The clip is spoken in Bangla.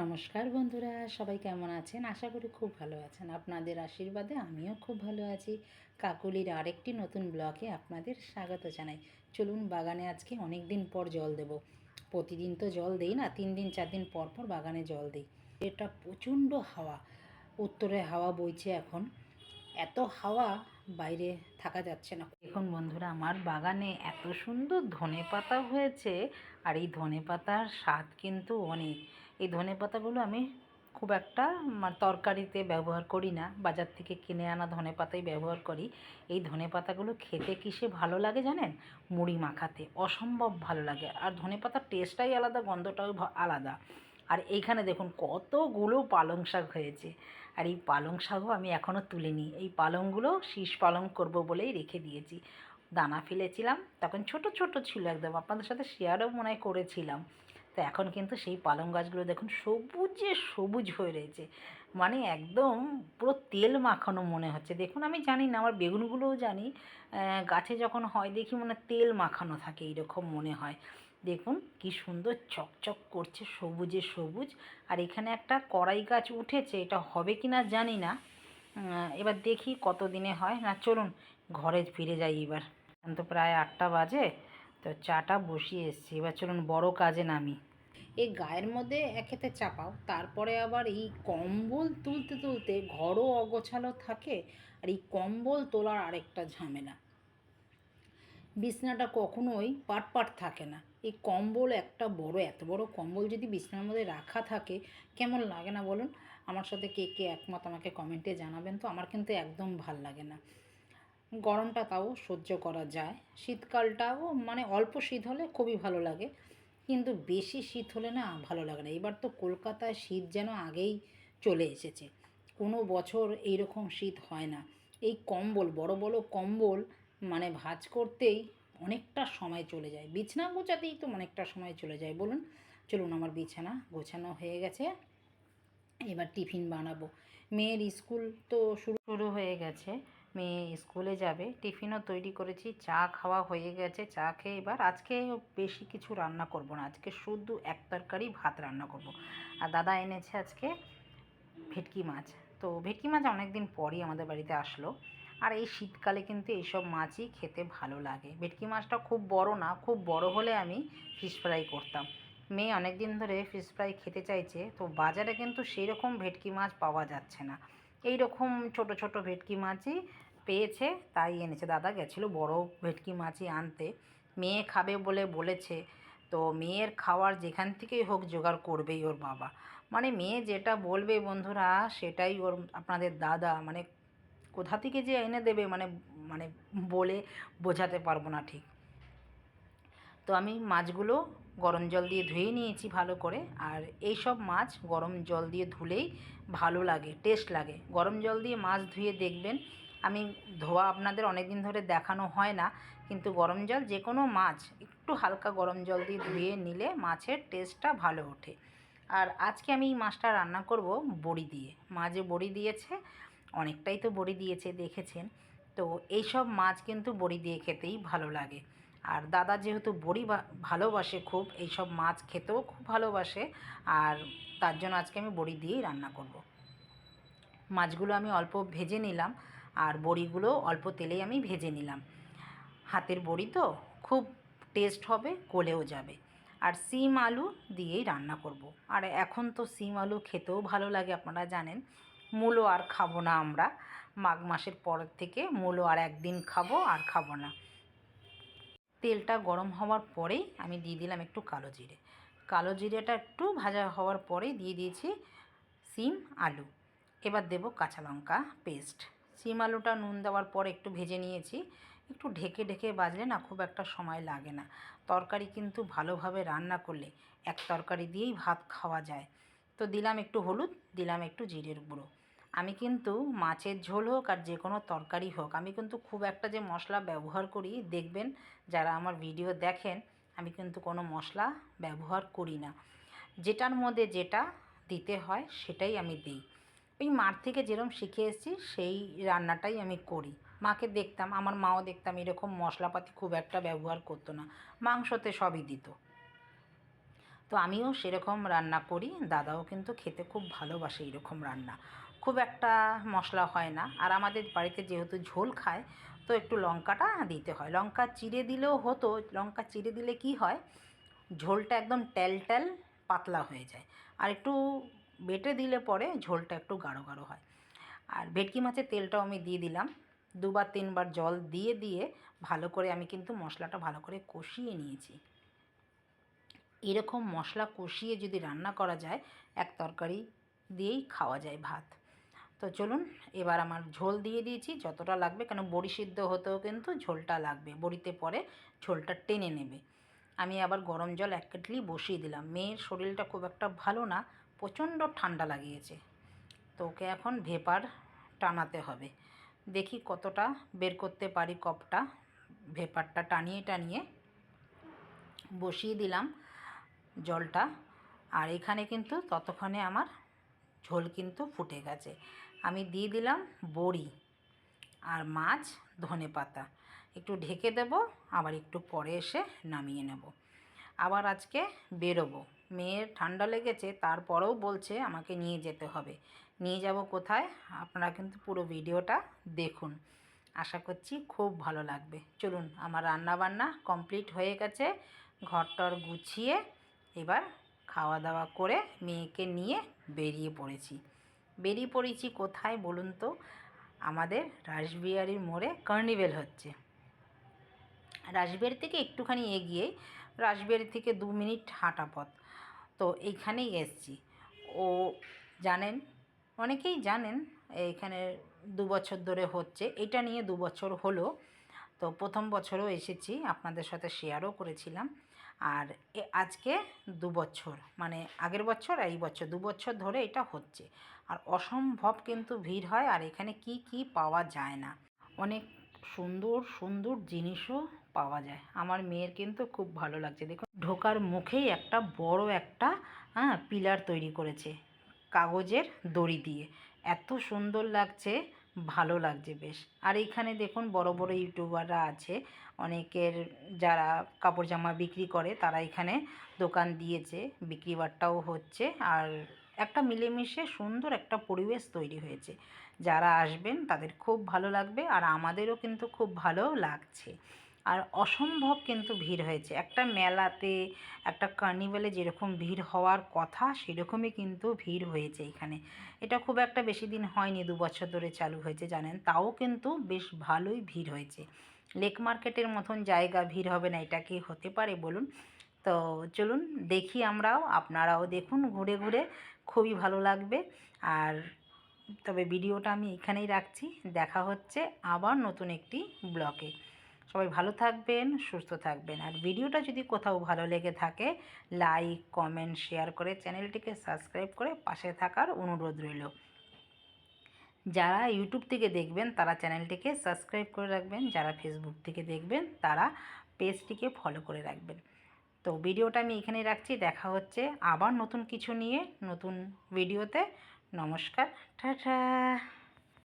নমস্কার বন্ধুরা, সবাই কেমন আছেন? আশা করি খুব ভালো আছেন। আপনাদের আশীর্বাদে আমিও খুব ভালো আছি। কাকুলির আরেকটি নতুন ব্লকে আপনাদের স্বাগত জানাই। চলুন বাগানে আজকে অনেক দিন পর জল দেব। প্রতিদিন তো জল দেই না, তিন দিন, চার দিন পর পর বাগানে জল দিই। এটা প্রচণ্ড হাওয়া, উত্তরে হাওয়া বইছে এখন। এত হাওয়া বাইরে থাকা যাচ্ছে না। এখন বন্ধুরা, আমার বাগানে এত সুন্দর ধনে পাতা হয়েছে, আর এই ধনে পাতার স্বাদ কিন্তু অনেক। এই ধনে পাতাগুলো আমি খুব একটা মা- তরকারিতে ব্যবহার করি না। বাজার থেকে কিনে আনা ধনে পাতাই ব্যবহার করি। এই ধনে পাতাগুলো খেতে কিসে ভালো লাগে জানেন? মুড়ি মাখাতে। অসম্ভব ভালো লাগে। আর ধনে পাতার টেস্টটাই আলাদা, গন্ধটাও আলাদা। আর এইখানে দেখুন কতগুলো পালং শাক হয়েছে। আর এই পালং শাকও আমি এখনও তুলিনি। এই পালংগুলো শীষ পালং করব বলেই রেখে দিয়েছি। দানা ফেলেছিলাম, তখন ছোট ছোট ছিল একদম। আপনাদের সাথে শেয়ারও মনে হয় করেছিলাম। তো এখন কিন্তু সেই পালং গাছগুলো দেখুন সবুজে সবুজ হয়ে রয়েছে। মানে একদম পুরো তেল মাখানো মনে হচ্ছে। দেখুন, আমি জানি না, আমার বেগুনগুলোও জানি। গাছে যখন হয় দেখি মনে তেল মাখানো থাকে, এইরকম মনে হয়। দেখুন, কি সুন্দর চকচক করছে সবুজে সবুজ। আর এখানে একটা কড়াই গাছ উঠেছে, এটা হবে কি না জানি না। এবার দেখি কত দিনে হয়। না, চলুন, ঘরে ফিরে যাই এবার। এখন তো প্রায় আটটা বাজে, তো চাটা বসিয়ে এসছি। এবার চলুন বড় কাজে নামি। এই গায়ের মধ্যে একেতে চাপাও, তারপরে আবার এই কম্বল তুলতে তুলতে ঘরও অগোছালো থাকে আর এই কম্বল তোলার আরেকটা ঝামেলা। বিছনাটা কখনোই পাট পাট থাকে না। এই কম্বল একটা বড়, এত বড় কম্বল যদি বিছনার মধ্যে রাখা থাকে, কেমন লাগে না বলুন? আমার সাথে কে কে একমত আমাকে কমেন্টে জানাবেন, তো আমার কিন্তু একদম ভালো লাগে না। গরমটা তাও সহ্য করা যায়, শীতকালটাও মানে অল্প শীত হলে খুবই ভালো লাগে। কিন্তু বেশি শীত হলে না ভালো লাগে না। এবার তো কলকাতায় শীত যেন আগেই চলে এসেছে। কোনো বছর এইরকম শীত হয় না। এই কম্বল, বড় বড় কম্বল মানে ভাঁজ করতেই অনেকটা সময় চলে যায়। বিছানা গোছাতেই তো অনেকটা সময় চলে যায়। বলুন, চলুন আমার বিছানা গোছানো হয়ে গেছে। এবার টিফিন বানাবো। মেয়ের স্কুল তো শুরু শুরু হয়ে গেছে। মেয়ে স্কুলে যাবে, টিফিনও তৈরি করেছি, চা খাওয়া হয়ে গেছে, চা খেয়ে এবার আজকে বেশি কিছু রান্না করব না, আজকে শুধু এক তরকারি ভাত রান্না করব। আর দাদা এনেছে আজকে ভেটকি মাছ। তো ভেটকি মাছ অনেক দিন পরই আমাদের বাড়িতে আসলো। আর এই শীতকালে কিন্তু এইসব মাছই খেতে ভালো লাগে। ভেটকি মাছটা খুব বড় না, খুব বড় হলে আমি ফিশ ফ্রাই করতাম। মেয়ে অনেক দিন ধরে ফিশ ফ্রাই খেতে চাইছে, তো বাজারে কিন্তু সেই রকম ভেটকি মাছ পাওয়া যাচ্ছে না। এই রকম ছোট ছোট ভেটকি মাছই পেয়েছে, তাই এনেছে। দাদা গেছিল বড় ভেটকি মাছই আনতে। মেয়ে খাবে বলে বলেছে, তো মেয়ের খাওয়ার যেখান থেকেই হোক জোগাড় করবেই ওর বাবা। মানে মেয়ে যেটা বলবে বন্ধুরা, সেটাই ওর, আপনাদের দাদা মানে কোথা থেকে যে এনে দেবে মানে মানে বলে বোঝাতে পারব না ঠিক। তো আমি মাছগুলো গরম জল দিয়ে ধুয়ে নিয়েছি ভালো করে। আর এই সব মাছ গরম জল দিয়ে ধুলেই ভালো লাগে টেস্ট লাগে। গরম জল দিয়ে মাছ ধুয়ে দেখবেন, আমি ধোয়া আপনাদের অনেক দিন ধরে দেখানো হয় না, কিন্তু গরম জল যে কোনো মাছ, একটু হালকা গরম জল দিয়ে ধুয়ে নিলে মাছের টেস্টটা ভালো ওঠে। আর আজকে আমি এই মাছটা রান্না করব বড়ি দিয়ে। মা যে বড়ি দিয়েছে, অনেকটাই তো বড়ি দিয়েছে, দেখেছেন। তো এইসব মাছ কিন্তু বড়ি দিয়ে খেতেই ভালো লাগে। আর দাদা যেহেতু বড়ি ভালোবাসে খুব, এইসব মাছ খেতেও খুব ভালোবাসে, আর তার জন্য আজকে আমি বড়ি দিয়েই রান্না করব। মাছগুলো আমি অল্প ভেজে নিলাম, আর বড়িগুলো অল্প তেলেই আমি ভেজে নিলাম। হাতের বড়ি তো, খুব টেস্ট হবে, গলেও যাবে। আর সিম আলু দিয়েই রান্না করব। আর এখন তো সিম আলু খেতেও ভালো লাগে, আপনারা জানেন। মূলো আর খাব না আমরা। মাঘ মাসের পর থেকে মূলো আর একদিন খাব আর খাব না। তেলটা গরম হওয়ার পরেই আমি দিয়ে দিলাম একটু কালো জিরে। কালো জিরেটা একটু ভাজা হওয়ার পরেই দিয়ে দিয়েছি সিম, আলু। এবার দেব কাঁচা লঙ্কা পেস্ট। সিম, আলুটা নুন দেওয়ার পর একটু ভেজে নিয়েছি। একটু ঢেকে ঢেকে বাজলে না খুব একটা সময় লাগে না। তরকারি কিন্তু ভালোভাবে রান্না করলে এক তরকারি দিয়েই ভাত খাওয়া যায়। তো দিলাম একটু হলুদ, দিলাম একটু জিরের গুঁড়ো। আমি কিন্তু মাছের ঝোল হোক আর যে কোনো তরকারি হোক, আমি কিন্তু খুব একটা যে মশলা ব্যবহার করি, দেখবেন যারা আমার ভিডিও দেখেন, আমি কিন্তু কোনো মশলা ব্যবহার করি না। যেটার মধ্যে যেটা দিতে হয় সেটাই আমি দিই। ওই মার থেকে যেরকম শিখে এসেছি, সেই রান্নাটাই আমি করি। মাকে দেখতাম, আমার মাও দেখতাম এরকম মশলাপাতি খুব একটা ব্যবহার করতো না, মাংসতে সবই দিত। তো আমিও সেরকম রান্না করি, দাদাও কিন্তু খেতে খুব ভালোবাসে এরকম রান্না। খুব একটা মশলা হয় না। আর আমাদের বাড়িতে যেহেতু ঝোল খায়, তো একটু লঙ্কাটা দিতে হয়। লঙ্কা চিড়ে দিলেও হতো, লঙ্কা চিড়ে দিলে কি হয়, ঝোলটা একদম ট্যাল ট্যাল পাতলা হয়ে যায়। আর একটু বেটে দিলে পরে ঝোলটা একটু গাঢ় গাঢ় হয়। আর ভেটকি মাছের তেলটাও আমি দিয়ে দিলাম। দুবার তিনবার জল দিয়ে দিয়ে ভালো করে আমি কিন্তু মশলাটা ভালো করে কষিয়ে নিয়েছি। এরকম মশলা কষিয়ে যদি রান্না করা যায়, এক তরকারি দিয়েই খাওয়া যায় ভাত। তো চলুন, এবার আমার ঝোল দিয়ে দিয়েছি, যতটা লাগবে, কেন বড়ি সিদ্ধ হতেও কিন্তু ঝোলটা লাগবে, বড়িতে পরে ঝোলটা টেনে নেবে। আমি আবার গরম জল এক কেটলি বসিয়ে দিলাম, মেয়ের শরীরটা খুব একটা ভালো না, প্রচণ্ড ঠান্ডা লাগিয়েছে। তো ওকে এখন ভেপার টানাতে হবে। দেখি কতটা বের করতে পারি কপটা, ভেপারটা টানিয়ে টানিয়ে বসিয়ে দিলাম জলটা, আর এখানে কিন্তু ততক্ষণে আমার ঝোল কিন্তু ফুটে গেছে। আমি দিয়ে দিলাম বড়ি আর মাছ ধনে পাতা। একটু ঢেকে দেব, আবার একটু পরে এসে নামিয়ে নেব। আবার আজকে বেরোবো। মেয়ের ঠান্ডা লেগেছে, তারপরেও বলছে আমাকে নিয়ে যেতে হবে। নিয়ে যাব কোথায়? আপনারা কিন্তু পুরো ভিডিওটা দেখুন। আশা করছি খুব ভালো লাগবে। চলুন, আমার রান্না বান্না কমপ্লিট হয়ে গেছে। ঘরটর গুছিয়ে এবার খাওয়া দাওয়া করে মেয়েকে নিয়ে বেরিয়ে পড়েছি। বেরিয়ে পড়েছি কোথায় বলুন তো? আমাদের রাসবিহারির মোড়ে কার্নিভেল হচ্ছে। রাসবিহারি থেকে একটুখানি এগিয়ে, রাসবিহারি থেকে দু মিনিট হাঁটা পথ। তো এইখানেই এসছি। ও জানেন, অনেকেই জানেন এইখানে দু বছর ধরে হচ্ছে। এটা নিয়ে দু বছর হলো। তো প্রথম বছরও এসেছি। আপনাদের সাথে শেয়ারও করেছিলাম। আর আজকে দু বছর মানে আগের বছর আর এই বছর, দু বছর ধরে এটা হচ্ছে। আর অসম্ভব কিন্তু ভিড় হয় আর এখানে কি কি পাওয়া যায় না। অনেক সুন্দর সুন্দর জিনিসও পাওয়া যায়। আমার মেয়ের কিন্তু খুব ভালো লাগছে। দেখুন, ঢোকার মুখেই একটা বড় একটা হ্যাঁ পিলার তৈরি করেছে, কাগজের দড়ি দিয়ে। এত সুন্দর লাগছে। ভালো লাগছে বেশ। আর এইখানে দেখুন বড় বড় ইউটিউবাররা আছে। অনেকের যারা কাপড় জামা বিক্রি করে তারা এখানে দোকান দিয়েছে বিক্রি বাট্টাও হচ্ছে। আর একটা মিলেমিশে সুন্দর একটা পরিবেশ তৈরি হয়েছে। যারা আসবেন তাদের খুব ভালো লাগবে আর আমাদেরও কিন্তু খুব ভালো লাগছে। আর অসম্ভব কিন্তু ভিড় হয়েছে। একটা মেলাতে, একটা কার্নিভ্যালে যেরকম ভিড় হওয়ার কথা, সেরকমই কিন্তু ভিড় হয়েছে এখানে। এটা খুব একটা বেশি দিন হয়নি, দু বছর ধরে চালু হয়েছে জানেন। তাও কিন্তু বেশ ভালোই ভিড় হয়েছে। লেক মার্কেটের মতন জায়গা ভিড় হবে না, এটা কি হতে পারে বলুন? তো চলুন, দেখি আমরাও, আপনারাও দেখুন, ঘুরে ঘুরে, খুবই ভালো লাগবে। আর তবে ভিডিওটা আমি এখানেই রাখছি। দেখা হচ্ছে আবার নতুন একটি ব্লকে সবাই ভালো থাকবেন, সুস্থ থাকবেন। আর ভিডিওটা যদি কোথাও ভালো লেগে থাকে লাইক কমেন্ট শেয়ার করে চ্যানেলটিকে সাবস্ক্রাইব করে পাশে থাকার অনুরোধ রইল। যারা ইউটিউব থেকে দেখবেন, তারা চ্যানেলটিকে সাবস্ক্রাইব করে রাখবেন। যারা ফেসবুক থেকে দেখবেন, তারা পেজটিকে ফলো করে রাখবেন। তো ভিডিওটা আমি এখানেই রাখছি। দেখা হচ্ছে আবার নতুন কিছু নিয়ে নতুন ভিডিওতে। নমস্কার, টাটা!